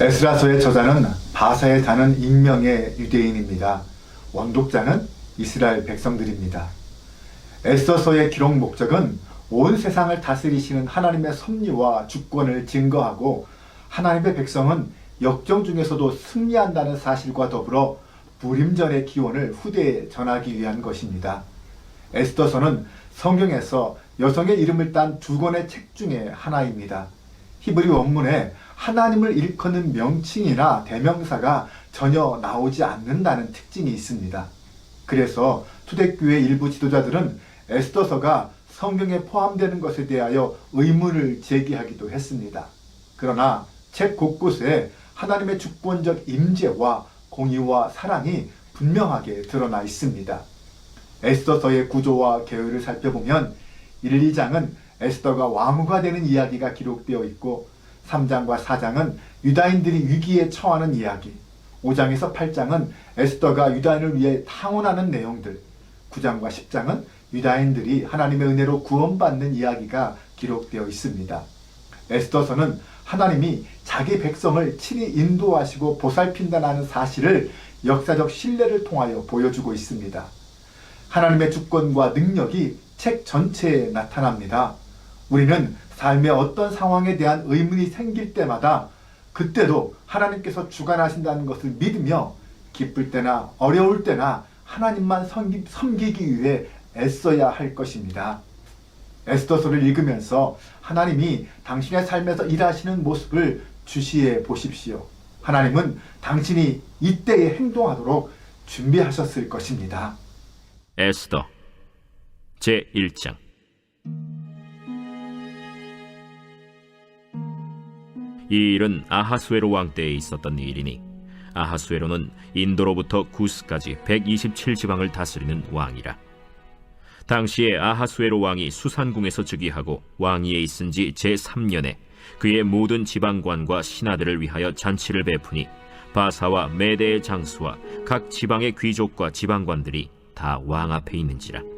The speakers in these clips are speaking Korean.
에스라서의 저자는 바사에 사는 익명의 유대인입니다. 원독자는 이스라엘 백성들입니다. 에스더서의 기록 목적은 온 세상을 다스리시는 하나님의 섭리와 주권을 증거하고 하나님의 백성은 역정 중에서도 승리한다는 사실과 더불어 불임전의 기원을 후대에 전하기 위한 것입니다. 에스더서는 성경에서 여성의 이름을 딴 두 권의 책 중에 하나입니다. 히브리 원문에 하나님을 일컫는 명칭이나 대명사가 전혀 나오지 않는다는 특징이 있습니다. 그래서 초대교회 일부 지도자들은 에스더서가 성경에 포함되는 것에 대하여 의문을 제기하기도 했습니다. 그러나 책 곳곳에 하나님의 주권적 임재와 공의와 사랑이 분명하게 드러나 있습니다. 에스더서의 구조와 계율을 살펴보면 1, 2장은 에스더가 왕후가 되는 이야기가 기록되어 있고 3장과 4장은 유다인들이 위기에 처하는 이야기 5장에서 8장은 에스더가 유다인을 위해 탕원하는 내용들 9장과 10장은 유다인들이 하나님의 은혜로 구원받는 이야기가 기록되어 있습니다. 에스더서는 하나님이 자기 백성을 친히 인도하시고 보살핀다는 사실을 역사적 신뢰를 통하여 보여주고 있습니다. 하나님의 주권과 능력이 책 전체에 나타납니다. 우리는 삶의 어떤 상황에 대한 의문이 생길 때마다 그때도 하나님께서 주관하신다는 것을 믿으며 기쁠 때나 어려울 때나 하나님만 섬기, 섬기 기 위해 애써야 할 것입니다. 에스더서를 읽으면서 하나님이 당신의 삶에서 일하시는 모습을 주시해 보십시오. 하나님은 당신이 이때에 행동하도록 준비하셨을 것입니다. 에스더 제 1장. 이 일은 아하수에로 왕 때에 있었던 일이니 아하수에로는 인도로부터 구스까지 127지방을 다스리는 왕이라. 당시에 아하수에로 왕이 수산궁에서 즉위하고 왕위에 있은 지 제3년에 그의 모든 지방관과 신하들을 위하여 잔치를 베푸니 바사와 메대의 장수와 각 지방의 귀족과 지방관들이 다 왕 앞에 있는지라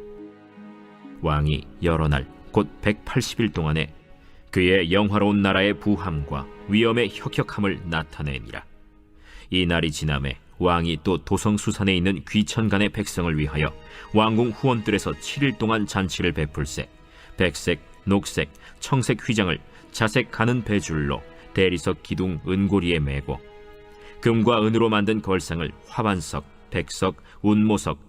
왕이 여러 날 곧 180일 동안에 그의 영화로운 나라의 부함과 위엄의 혁혁함을 나타내니라. 이 날이 지남에 왕이 또 도성 수산에 있는 귀천간의 백성을 위하여 왕궁 후원들에서 7일 동안 잔치를 베풀세 백색, 녹색, 청색 휘장을 자색 가는 배줄로 대리석 기둥 은고리에 매고 금과 은으로 만든 걸상을 화반석, 백석, 운모석,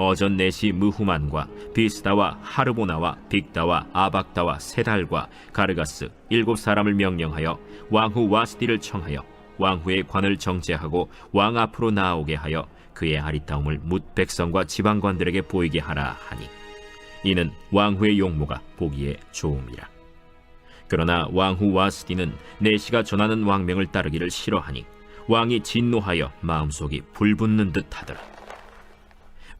어전 내시 무후만과 비스다와 하르보나와 빅다와 아박다와 세달과 가르가스 일곱 사람을 명령하여 왕후 와스디를 청하여 왕후의 관을 정제하고 왕 앞으로 나오게 하여 그의 아리따움을 뭇 백성과 지방관들에게 보이게 하라 하니 이는 왕후의 용모가 보기에 좋음이라. 그러나 왕후 와스디는 내시가 전하는 왕명을 따르기를 싫어하니 왕이 진노하여 마음속이 불붙는 듯하더라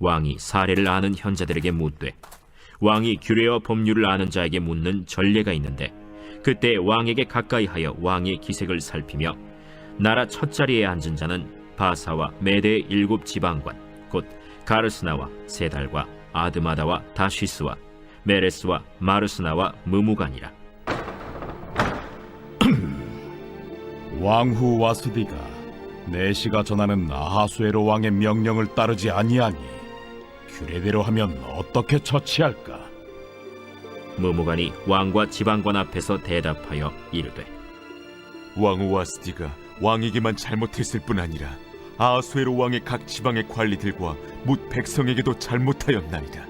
왕이 사례를 아는 현자들에게 묻되 왕이 규례와 법률을 아는 자에게 묻는 전례가 있는데 그때 왕에게 가까이하여 왕의 기색을 살피며 나라 첫 자리에 앉은 자는 바사와 메대의 일곱 지방관 곧 가르스나와 세달과 아드마다와 다시스와 메레스와 마르스나와 무무간이라. 왕후 와스디가 내시가 전하는 아하수에로 왕의 명령을 따르지 아니하니 규례대로 하면 어떻게 처치할까? 무무간이 왕과 지방관 앞에서 대답하여 이르되 왕후 와 스디가 왕에게만 잘못했을 뿐 아니라 아하수에로 왕의 각 지방의 관리들과 뭇 백성에게도 잘못하였나이다.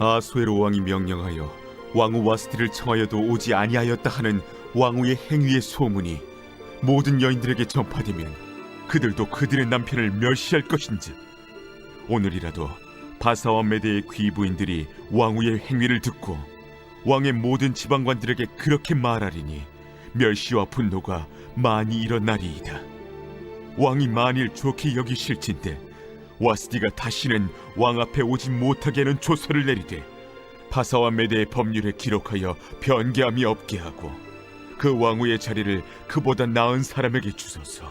아하수에로 왕이 명령하여 왕후 와스디를 청하여도 오지 아니하였다 하는 왕후의 행위의 소문이 모든 여인들에게 전파되면 그들도 그들의 남편을 멸시할 것인즉 오늘이라도 바사와 메대의 귀부인들이 왕후의 행위를 듣고 왕의 모든 지방관들에게 그렇게 말하리니 멸시와 분노가 많이 일어나리이다. 왕이 만일 좋게 여기실진데 와스디가 다시는 왕 앞에 오지 못하게 하는 조서를 내리되 바사와 메대의 법률에 기록하여 변개함이 없게 하고 그 왕후의 자리를 그보다 나은 사람에게 주소서.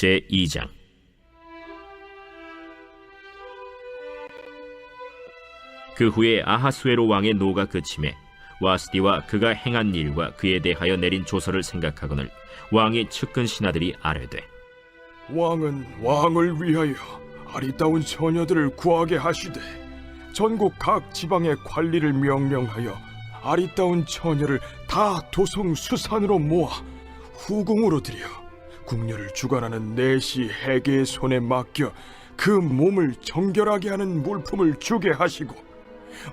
제 2장. 그 후에 아하수에로 왕의 노가 그침에 와스디와 그가 행한 일과 그에 대하여 내린 조서를 생각하거늘 왕의 측근 신하들이 아뢰되 왕은 왕을 위하여 아리따운 처녀들을 구하게 하시되 전국 각 지방의 관리를 명령하여 아리따운 처녀를 다 도성 수산으로 모아 후궁으로 들여 궁녀를 주관하는 내시 해계의 손에 맡겨 그 몸을 정결하게 하는 물품을 주게 하시고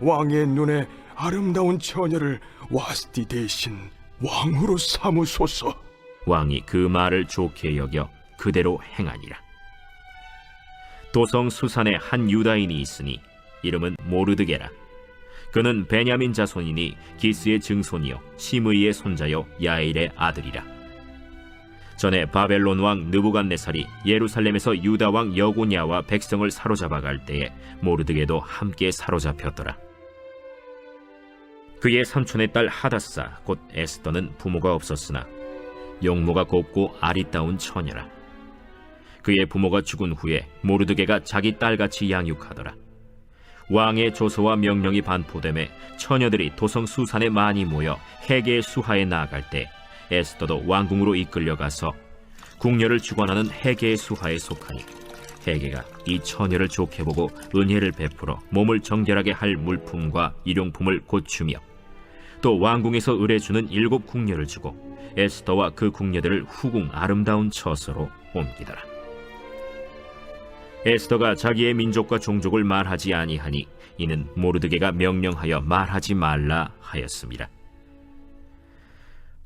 왕의 눈에 아름다운 처녀를 와스티 대신 왕으로 삼으소서. 왕이 그 말을 좋게 여겨 그대로 행하니라. 도성 수산에 한 유다인이 있으니 이름은 모르드게라. 그는 베냐민 자손이니 기스의 증손이요 시므이의 손자요 야일의 아들이라. 전에 바벨론 왕 느부갓네살이 예루살렘에서 유다 왕 여고냐와 백성을 사로잡아 갈 때에 모르드게도 함께 사로잡혔더라. 그의 삼촌의 딸 하다사 곧 에스더는 부모가 없었으나 용모가 곱고 아리따운 처녀라. 그의 부모가 죽은 후에 모르드게가 자기 딸같이 양육하더라. 왕의 조서와 명령이 반포됨에 처녀들이 도성 수산에 많이 모여 해계의 수하에 나아갈 때 에스더도 왕궁으로 이끌려가서 궁녀를 주관하는 해계의 수하에 속하니 해계가 이 처녀를 좋게 보고 은혜를 베풀어 몸을 정결하게 할 물품과 일용품을 고추며 또 왕궁에서 의뢰주는 일곱 궁녀를 주고 에스더와 그 궁녀들을 후궁 아름다운 처소로 옮기더라. 에스더가 자기의 민족과 종족을 말하지 아니하니 이는 모르드게가 명령하여 말하지 말라 하였습니다.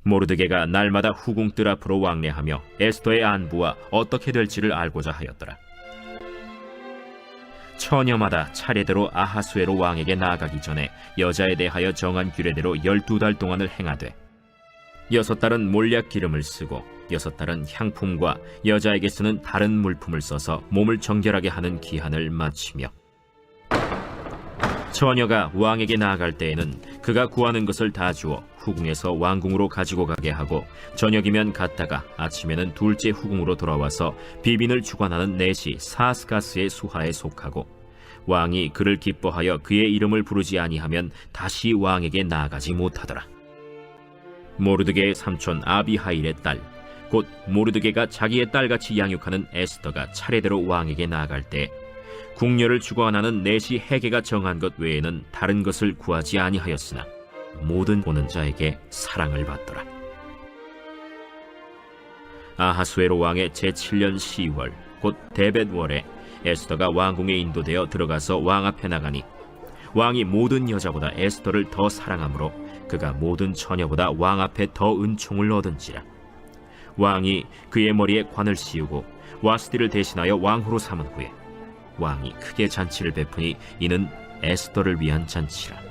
모르드게가 날마다 후궁 뜰 앞으로 왕래하며 에스더의 안부와 어떻게 될지를 알고자 하였더라. 처녀마다 차례대로 아하수에로 왕에게 나아가기 전에 여자에 대하여 정한 규례대로 열두 달 동안을 행하되 여섯 달은 몰약 기름을 쓰고 여섯 달은 향품과 여자에게 쓰는 다른 물품을 써서 몸을 정결하게 하는 기한을 마치며 처녀가 왕에게 나아갈 때에는 그가 구하는 것을 다 주어 후궁에서 왕궁으로 가지고 가게 하고 저녁이면 갔다가 아침에는 둘째 후궁으로 돌아와서 비빈을 주관하는 넷이 사스가스의 수하에 속하고 왕이 그를 기뻐하여 그의 이름을 부르지 아니하면 다시 왕에게 나아가지 못하더라. 모르드게의 삼촌 아비하일의 딸, 곧 모르드게가 자기의 딸같이 양육하는 에스더가 차례대로 왕에게 나아갈 때 궁녀를 주관하는 넷이 해계가 정한 것 외에는 다른 것을 구하지 아니하였으나 모든 보는 자에게 사랑을 받더라. 아하수에로 왕의 제7년 10월 곧 데벳월에 에스더가 왕궁에 인도되어 들어가서 왕 앞에 나가니 왕이 모든 여자보다 에스더를 더 사랑하므로 그가 모든 처녀보다 왕 앞에 더 은총을 얻은지라 왕이 그의 머리에 관을 씌우고 와스디를 대신하여 왕후로 삼은 후에 왕이 크게 잔치를 베푸니 이는 에스더를 위한 잔치라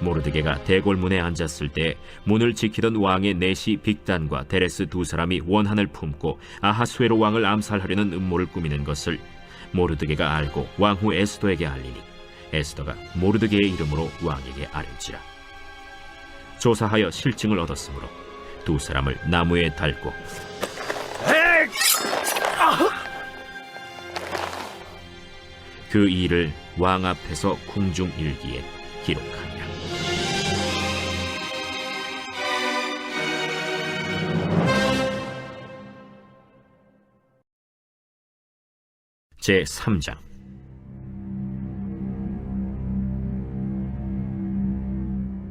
모르드게가 대궐문에 앉았을 때 문을 지키던 왕의 넷이 빅단과 데레스 두 사람이 원한을 품고 아하수에로 왕을 암살하려는 음모를 꾸미는 것을 모르드게가 알고 왕후 에스더에게 알리니 에스더가 모르드게의 이름으로 왕에게 아뢰지라. 조사하여 실증을 얻었으므로 두 사람을 나무에 달고 그 일을 왕 앞에서 궁중 일기에 기록하니라. 제 3장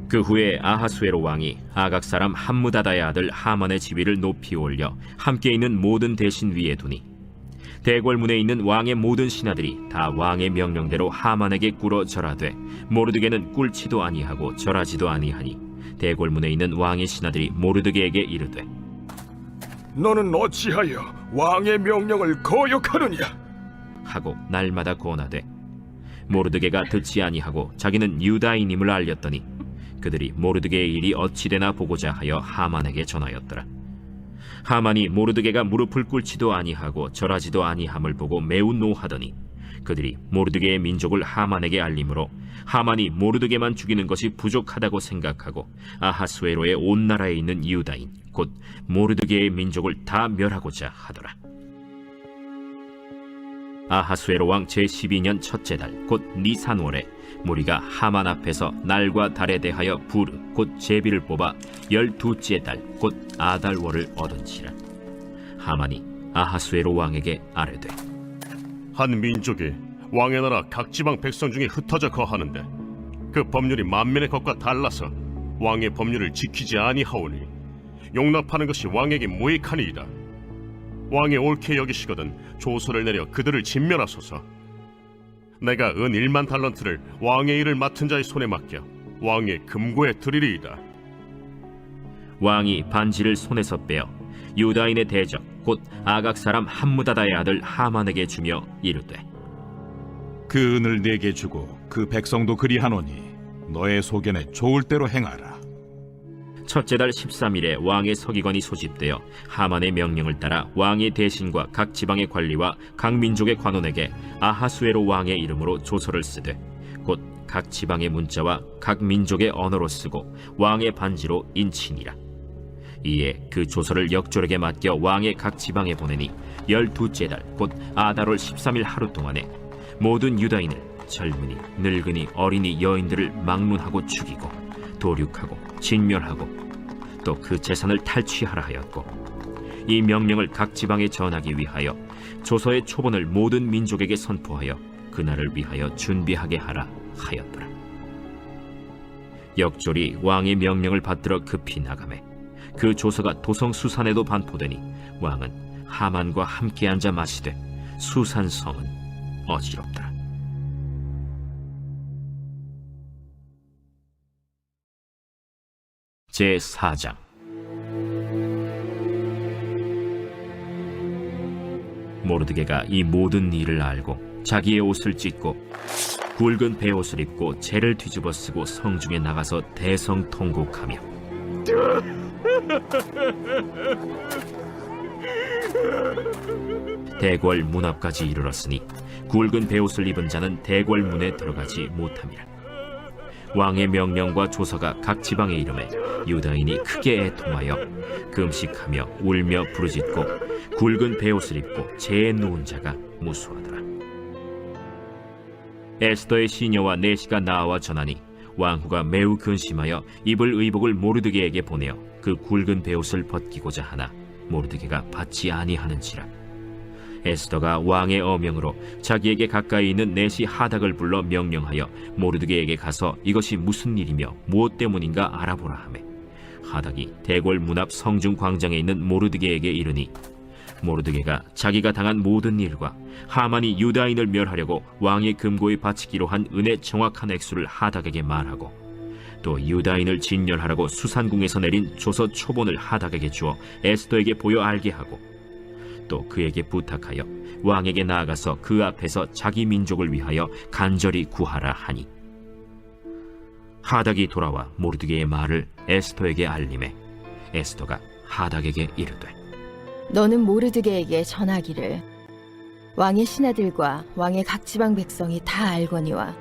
그 후에 아하수에로 왕이 아각 사람 함무다다의 아들 하만의 지위를 높이 올려 함께 있는 모든 대신 위에 두니 대궐문에 있는 왕의 모든 신하들이 다 왕의 명령대로 하만에게 꿇어 절하되 모르드게는 꿇지도 아니하고 절하지도 아니하니 대궐문에 있는 왕의 신하들이 모르드게에게 이르되 너는 어찌하여 왕의 명령을 거역하느냐? 하고 날마다 권하되 모르드게가 듣지 아니하고 자기는 유다인임을 알렸더니 그들이 모르드게의 일이 어찌 되나 보고자 하여 하만에게 전하였더라. 하만이 모르드게가 무릎을 꿇지도 아니하고 절하지도 아니함을 보고 매우 노하더니 그들이 모르드게의 민족을 하만에게 알림으로 하만이 모르드게만 죽이는 것이 부족하다고 생각하고 아하스웨로의 온 나라에 있는 유다인 곧 모르드게의 민족을 다 멸하고자 하더라 아하수에로 왕 제12년 첫째 달 곧 니산월에 무리가 하만 앞에서 날과 달에 대하여 부르 곧 제비를 뽑아 열두째 달 곧 아달월을 얻은지라 하만이 아하수에로 왕에게 아뢰되 한 민족이 왕의 나라 각 지방 백성 중에 흩어져 거하는데 그 법률이 만면의 것과 달라서 왕의 법률을 지키지 아니하오니 용납하는 것이 왕에게 무익하니이다. 왕이 옳게 여기시거든 조서를 내려 그들을 진멸하소서. 내가 은 1만 달런트를 왕의 일을 맡은 자의 손에 맡겨 왕의 금고에 드리리이다. 왕이 반지를 손에서 빼어 유다인의 대적 곧 아각 사람 함무다다의 아들 하만에게 주며 이르되 그 은을 내게 주고 그 백성도 그리하노니 너의 소견에 좋을 대로 행하라. 첫째 달 13일에 왕의 서기관이 소집되어 하만의 명령을 따라 왕의 대신과 각 지방의 관리와 각 민족의 관원에게 아하수에로 왕의 이름으로 조서를 쓰되 곧 각 지방의 문자와 각 민족의 언어로 쓰고 왕의 반지로 인치니라. 이에 그 조서를 역졸에게 맡겨 왕의 각 지방에 보내니 열두째 달 곧 아달월 13일 하루 동안에 모든 유다인을 젊은이 늙은이 어린이 여인들을 막론하고 죽이고 도륙하고 진멸하고 또 그 재산을 탈취하라 하였고 이 명령을 각 지방에 전하기 위하여 조서의 초본을 모든 민족에게 선포하여 그날을 위하여 준비하게 하라 하였더라. 역졸이 왕의 명령을 받들어 급히 나가매 그 조서가 도성 수산에도 반포되니 왕은 하만과 함께 앉아 마시되 수산 성은 어지럽더라 제 4장. 모르드게가 이 모든 일을 알고 자기의 옷을 찢고 굵은 베옷을 입고 재를 뒤집어 쓰고 성중에 나가서 대성통곡하며 대궐 문 앞까지 이르렀으니 굵은 베옷을 입은 자는 대궐 문에 들어가지 못함이라 왕의 명령과 조서가 각 지방에 이름에 유다인이 크게 애통하여 금식하며 울며 부르짖고 굵은 베옷을 입고 재에 누운 자가 무수하더라. 에스더의 시녀와 내시가 나와 전하니 왕후가 매우 근심하여 입을 의복을 모르드게에게 보내어 그 굵은 베옷을 벗기고자 하나 모르드게가 받지 아니하는지라 에스더가 왕의 어명으로 자기에게 가까이 있는 내시 하닥을 불러 명령하여 모르드게에게 가서 이것이 무슨 일이며 무엇 때문인가 알아보라 하매 하닥이 대궐 문 앞 성중 광장에 있는 모르드게에게 이르니 모르드게가 자기가 당한 모든 일과 하만이 유다인을 멸하려고 왕의 금고에 바치기로 한 은의 정확한 액수를 하닥에게 말하고 또 유다인을 진멸하라고 수산궁에서 내린 조서 초본을 하닥에게 주어 에스더에게 보여 알게 하고 또 그에게 부탁하여 왕에게 나아가서 그 앞에서 자기 민족을 위하여 간절히 구하라 하니. 하닥이 돌아와 모르드게의 말을 에스더에게 알림해 에스더가 하닥에게 이르되 너는 모르드게에게 전하기를 왕의 신하들과 왕의 각 지방 백성이 다 알거니와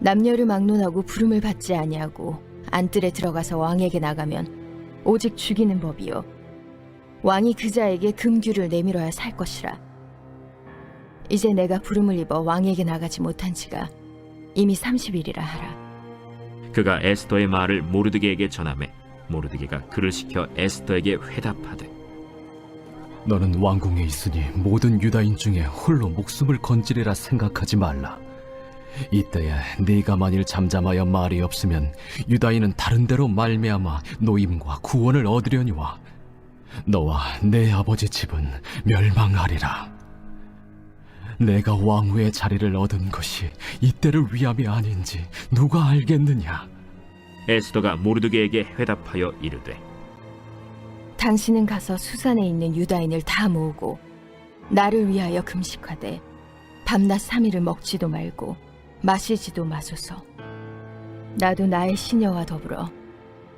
남녀를 막론하고 부름을 받지 아니하고 안뜰에 들어가서 왕에게 나가면 오직 죽이는 법이요 왕이 그자에게 금규를 내밀어야 살 것이라 이제 내가 부름을 입어 왕에게 나가지 못한 지가 이미 30일이라 하라 그가 에스더의 말을 모르드게에게 전하매 모르드게가 그를 시켜 에스더에게 회답하되 너는 왕궁에 있으니 모든 유다인 중에 홀로 목숨을 건지리라 생각하지 말라. 이때에 네가 만일 잠잠하여 말이 없으면 유다인은 다른 데로 말미암아 노임과 구원을 얻으려니와 너와 내 아버지 집은 멸망하리라. 내가 왕후의 자리를 얻은 것이 이때를 위함이 아닌지 누가 알겠느냐? 에스더가 모르드게에게 회답하여 이르되 당신은 가서 수산에 있는 유다인을 다 모으고 나를 위하여 금식하되 밤낮 삼일을 먹지도 말고 마시지도 마소서. 나도 나의 시녀와 더불어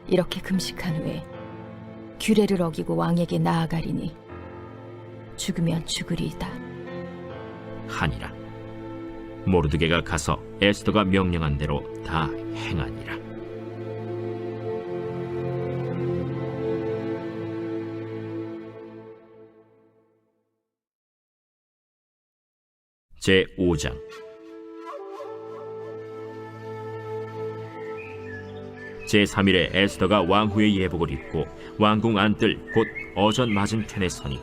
이렇게 금식한 후에 규례를 어기고 왕에게 나아가리니 죽으면 죽으리이다. 하니라. 모르드게가 가서 에스더가 명령한 대로 다 행하니라. 제 5장 제 3일에 에스더가 왕후의 예복을 입고 왕궁 안뜰 곧 어전 맞은편에 서니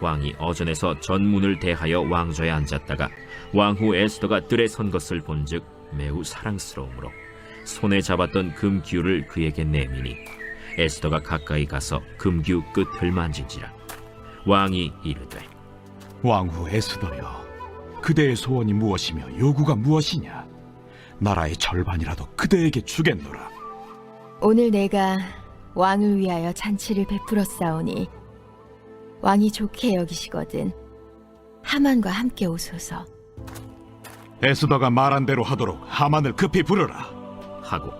왕이 어전에서 전문을 대하여 왕좌에 앉았다가 왕후 에스더가 뜰에 선 것을 본즉 매우 사랑스러우므로 손에 잡았던 금규를 그에게 내미니 에스더가 가까이 가서 금규 끝을 만진지라 왕이 이르되 왕후 에스더여 그대의 소원이 무엇이며 요구가 무엇이냐? 나라의 절반이라도 그대에게 주겠노라 오늘 내가 왕을 위하여 잔치를 베풀어 싸우니 왕이 좋게 여기시거든 하만과 함께 오소서. 에스더가 말한 대로 하도록 하만을 급히 부르라. 하고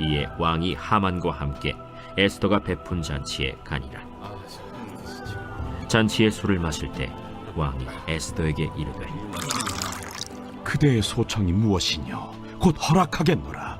이에 왕이 하만과 함께 에스더가 베푼 잔치에 가니라. 잔치의 술을 마실 때 왕이 에스더에게 이르되 그대의 소청이 무엇이뇨? 곧 허락하겠노라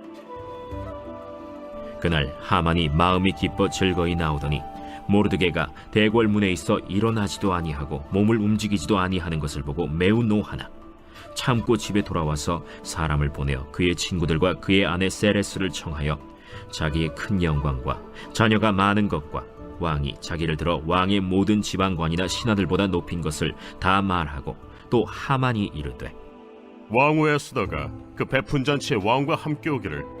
그날 하만이 마음이 기뻐 즐거이 나오더니 모르드게가 대궐문에 있어 일어나지도 아니하고 몸을 움직이지도 아니하는 것을 보고 매우 노하나 참고 집에 돌아와서 사람을 보내어 그의 친구들과 그의 아내 세레스를 청하여 자기의 큰 영광과 자녀가 많은 것과 왕이 자기를 들어 왕의 모든 지방관이나 신하들보다 높인 것을 다 말하고 또 하만이 이르되 왕후 에스더가 그 베푼 잔치에 왕과 함께 오기를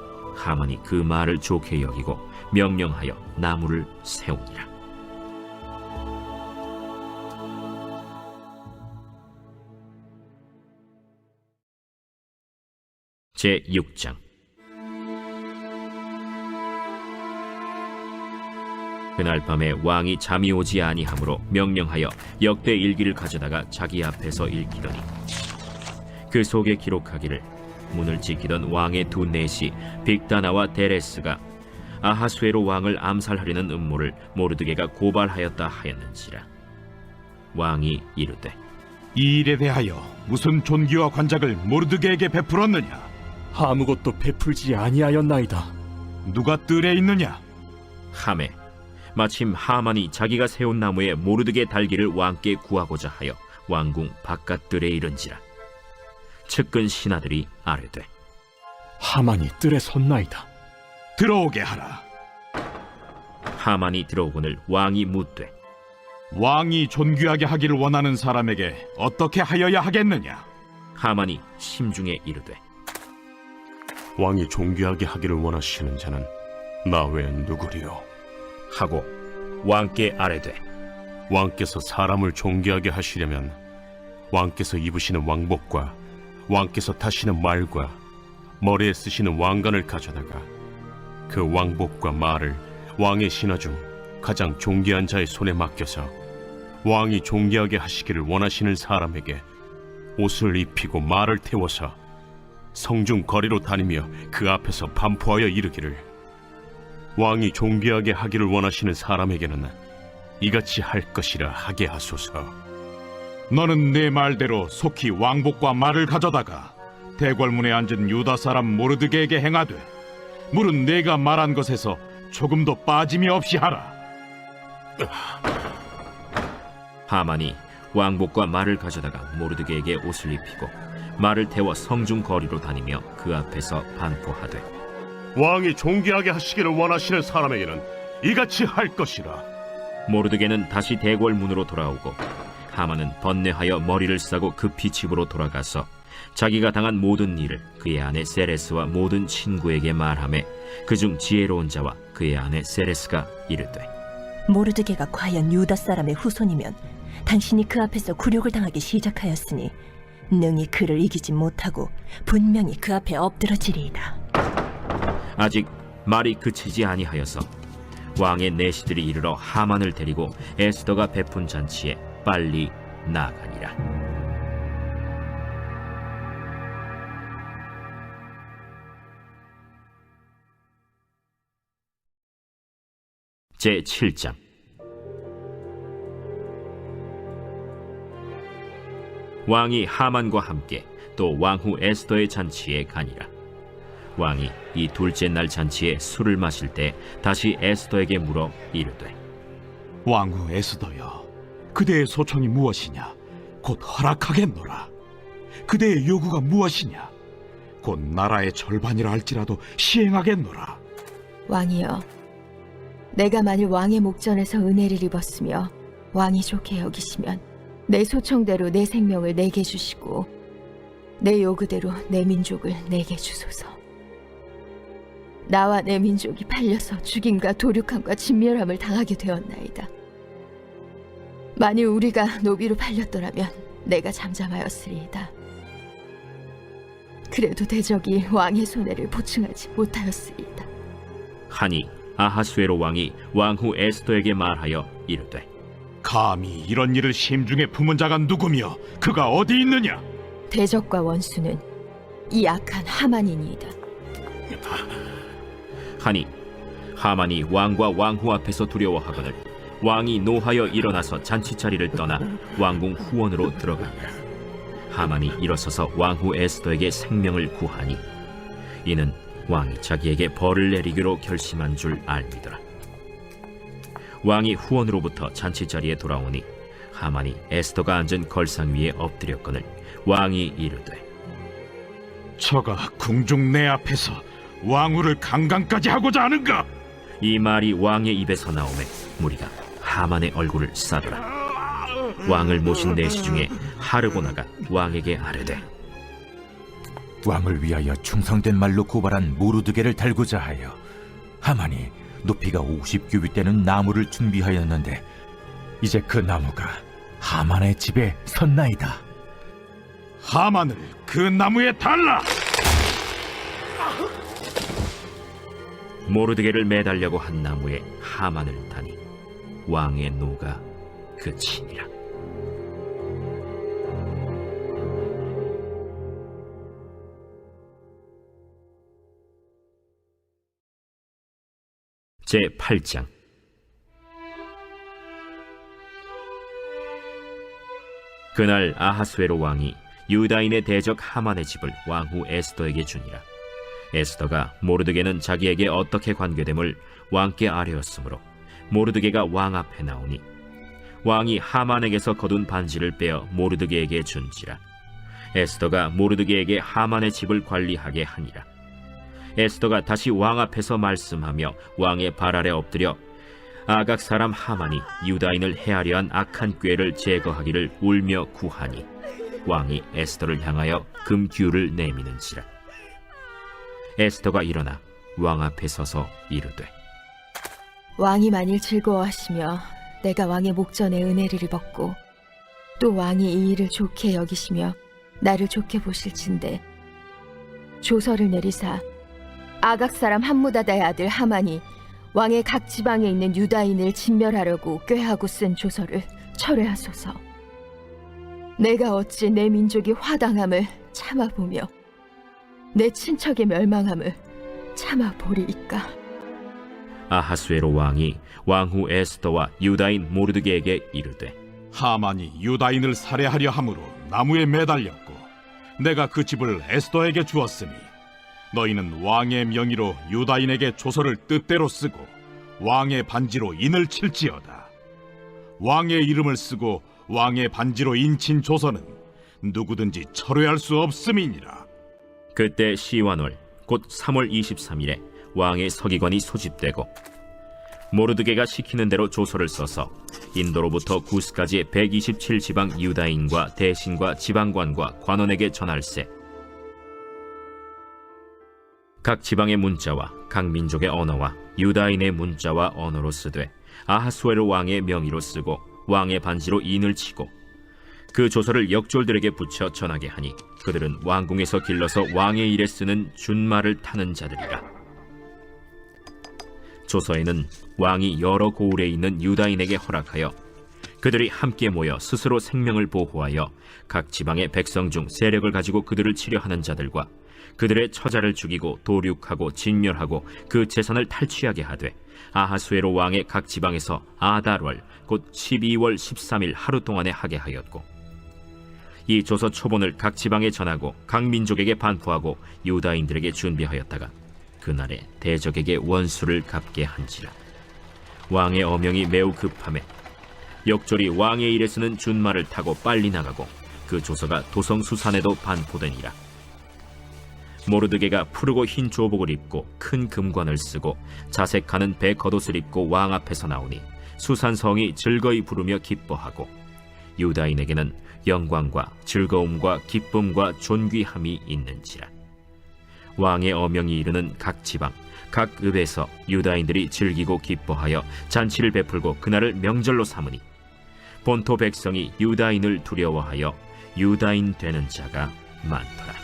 하만이 그 말을 좋게 여기고 명령하여 나무를 세우니라. 제 6장 그날 밤에 왕이 잠이 오지 아니하므로 명령하여 역대 일기를 가져다가 자기 앞에서 읽히더니 그 속에 기록하기를 문을 지키던 왕의 두 넷이 빅다나와 데레스가 아하수에로 왕을 암살하려는 음모를 모르드게가 고발하였다 하였는지라. 왕이 이르되 이 일에 대하여 무슨 존귀와 관작을 모르드게에게 베풀었느냐? 아무것도 베풀지 아니하였나이다. 누가 뜰에 있느냐? 함에 마침 하만이 자기가 세운 나무에 모르드게 달기를 왕께 구하고자 하여 왕궁 바깥들에 이른지라 측근 신하들이 아뢰되 하만이 뜰에 섰나이다. 들어오게 하라 하만이 들어오거늘 왕이 묻되 왕이 존귀하게 하기를 원하는 사람에게 어떻게 하여야 하겠느냐? 하만이 심중에 이르되 왕이 존귀하게 하기를 원하시는 자는 나 외에 누구리요? 하고 왕께 아뢰되 왕께서 사람을 존귀하게 하시려면 왕께서 입으시는 왕복과 왕께서 타시는 말과 머리에 쓰시는 왕관을 가져다가 그 왕복과 말을 왕의 신하 중 가장 존귀한 자의 손에 맡겨서 왕이 존귀하게 하시기를 원하시는 사람에게 옷을 입히고 말을 태워서 성중 거리로 다니며 그 앞에서 반포하여 이르기를 왕이 존귀하게 하기를 원하시는 사람에게는 이같이 할 것이라 하게 하소서. 너는 내 말대로 속히 왕복과 말을 가져다가 대궐문에 앉은 유다 사람 모르드게에게 행하되 물은 내가 말한 것에서 조금도 빠짐이 없이 하라. 하만이 왕복과 말을 가져다가 모르드게에게 옷을 입히고 말을 태워 성중 거리로 다니며 그 앞에서 반포하되 왕이 존귀하게 하시기를 원하시는 사람에게는 이같이 할 것이라. 모르드게는 다시 대궐 문으로 돌아오고 하만은 번뇌하여 머리를 싸고 급히 집으로 돌아가서 자기가 당한 모든 일을 그의 아내 세레스와 모든 친구에게 말하매 그중 지혜로운 자와 그의 아내 세레스가 이르되 모르드게가 과연 유다 사람의 후손이면 당신이 그 앞에서 굴욕을 당하기 시작하였으니 능히 그를 이기지 못하고 분명히 그 앞에 엎드러지리이다. 아직 말이 그치지 아니하여서 왕의 내시들이 이르러 하만을 데리고 에스더가 베푼 잔치에 빨리 나아가니라. 제 7장 왕이 하만과 함께 또 왕후 에스더의 잔치에 가니라. 왕이 이 둘째 날 잔치에 술을 마실 때 다시 에스더에게 물어 이르되 왕후 에스더여, 그대의 소청이 무엇이냐? 곧 허락하겠노라. 그대의 요구가 무엇이냐? 곧 나라의 절반이라 할지라도 시행하겠노라. 왕이여, 내가 만일 왕의 목전에서 은혜를 입었으며 왕이 좋게 여기시면 내 소청대로 내 생명을 내게 주시고 내 요구대로 내 민족을 내게 주소서. 나와 내 민족이 팔려서 죽임과 도륙함과 진멸함을 당하게 되었나이다. 만일 우리가 노비로 팔렸더라면 내가 잠잠하였으리이다. 그래도 대적이 왕의 손해를 보충하지 못하였으리이다. 하니 아하수에로 왕이 왕후 에스더에게 말하여 이르되 감히 이런 일을 심중에 품은 자가 누구며 그가 어디 있느냐? 대적과 원수는 이 악한 하만이니이다. 하니 하만이 왕과 왕후 앞에서 두려워하거늘 왕이 노하여 일어나서 잔치 자리를 떠나 왕궁 후원으로 들어가니라 하만이 일어서서 왕후 에스더에게 생명을 구하니 이는 왕이 자기에게 벌을 내리기로 결심한 줄 알미더라 왕이 후원으로부터 잔치 자리에 돌아오니 하만이 에스더가 앉은 걸상 위에 엎드렸거늘 왕이 이르되 저가 궁중 내 앞에서 왕후를 강간까지 하고자 하는가? 이 말이 왕의 입에서 나오매 무리가 하만의 얼굴을 싸더라 왕을 모신 내시 중에 하르보나가 왕에게 아뢰되 왕을 위하여 충성된 말로 고발한 모르드게를 달고자 하여 하만이 높이가 50규빗 되는 나무를 준비하였는데 이제 그 나무가 하만의 집에 섰나이다. 하만을 그 나무에 달라! 모르드게를 매달려고 한 나무에 하만을 다니 왕의 노가 그치니라. 제 8장. 그날 아하수에로 왕이 유다인의 대적 하만의 집을 왕후 에스더에게 주니라. 에스더가 모르드게는 자기에게 어떻게 관계됨을 왕께 아뢰었으므로 모르드게가 왕 앞에 나오니 왕이 하만에게서 거둔 반지를 빼어 모르드게에게 준지라. 에스더가 모르드게에게 하만의 집을 관리하게 하니라. 에스더가 다시 왕 앞에서 말씀하며 왕의 발 아래 엎드려 아각 사람 하만이 유다인을 해하려 한 악한 꾀를 제거하기를 울며 구하니 왕이 에스더를 향하여 금규를 내미는지라. 에스더가 일어나 왕 앞에 서서 이르되 왕이 만일 즐거워하시며 내가 왕의 목전에 은혜를 입었고 또 왕이 이 일을 좋게 여기시며 나를 좋게 보실진데 조서를 내리사 아각 사람 함무다다의 아들 하만이 왕의 각 지방에 있는 유다인을 진멸하려고 꾀하고 쓴 조서를 철회하소서. 내가 어찌 내 민족이 화당함을 참아보며 내 친척의 멸망함을 참아보리이까. 아하수에로 왕이 왕후 에스더와 유다인 모르드게에게 이르되 하만이 유다인을 살해하려 함으로 나무에 매달렸고 내가 그 집을 에스더에게 주었으니 너희는 왕의 명의로 유다인에게 조서를 뜻대로 쓰고 왕의 반지로 인을 칠지어다. 왕의 이름을 쓰고 왕의 반지로 인친 조서는 누구든지 철회할 수 없음이니라. 그때 시완월 곧 3월 23일에 왕의 서기관이 소집되고 모르드게가 시키는 대로 조서를 써서 인도로부터 구스까지 127지방 유다인과 대신과 지방관과 관원에게 전할세 각 지방의 문자와 각 민족의 언어와 유다인의 문자와 언어로 쓰되 아하수에로 왕의 명의로 쓰고 왕의 반지로 인을 치고 그 조서를 역졸들에게 붙여 전하게 하니 그들은 왕궁에서 길러서 왕의 일에 쓰는 준말을 타는 자들이라. 조서에는 왕이 여러 고을에 있는 유다인에게 허락하여 그들이 함께 모여 스스로 생명을 보호하여 각 지방의 백성 중 세력을 가지고 그들을 치려하는 자들과 그들의 처자를 죽이고 도륙하고 진멸하고 그 재산을 탈취하게 하되 아하수에로 왕의 각 지방에서 아달월 곧 12월 13일 하루 동안에 하게 하였고 이 조서 초본을 각 지방에 전하고 각 민족에게 반포하고 유다인들에게 준비하였다가 그날에 대적에게 원수를 갚게 한지라. 왕의 어명이 매우 급함에 역졸이 왕의 일에 쓰는 준말을 타고 빨리 나가고 그 조서가 도성 수산에도 반포되니라. 모르드게가 푸르고 흰 조복을 입고 큰 금관을 쓰고 자색하는 배 겉옷을 입고 왕 앞에서 나오니 수산성이 즐거이 부르며 기뻐하고 유다인에게는 영광과 즐거움과 기쁨과 존귀함이 있는지라 왕의 어명이 이르는 각 지방 각 읍에서 유다인들이 즐기고 기뻐하여 잔치를 베풀고 그날을 명절로 삼으니 본토 백성이 유다인을 두려워하여 유다인 되는 자가 많더라